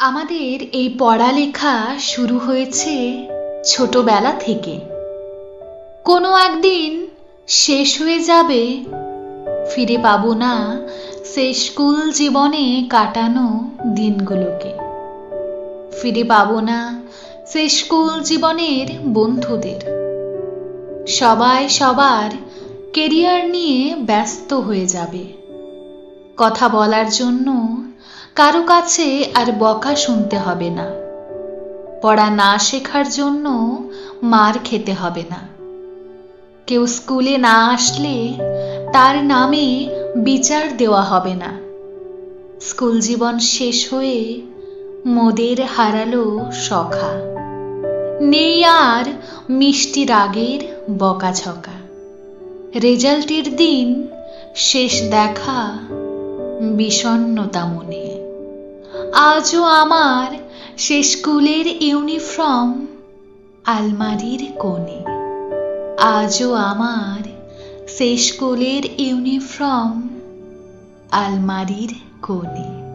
আমাদের এই পড়ালেখা শুরু হয়েছে ছোটবেলা থেকে। কোনো একদিন শেষ হয়ে যাবে, ফিরে পাবো না সে স্কুল জীবনে কাটানো দিনগুলোকে। ফিরে পাবো না সে স্কুল জীবনের বন্ধুদের। সবাই সবার কেরিয়ার নিয়ে ব্যস্ত হয়ে যাবে। কথা বলার জন্য কারও কাছে আর বকা শুনতে হবে না। পড়া না শেখার জন্য মার খেতে হবে না। কেউ স্কুলে না আসলে তার নামে বিচার দেওয়া হবে না। স্কুল জীবন শেষ হয়ে মোদের হারালো সখা। নেই আর মিষ্টি রাগের বকাঝকা। রেজাল্টের দিন শেষ দেখা বিষণ্নতা মনে। আজও আমার সে স্কুলের ইউনিফর্ম আলমারির কোণে। আজও আমার সে স্কুলের ইউনিফর্ম আলমারির কোণে।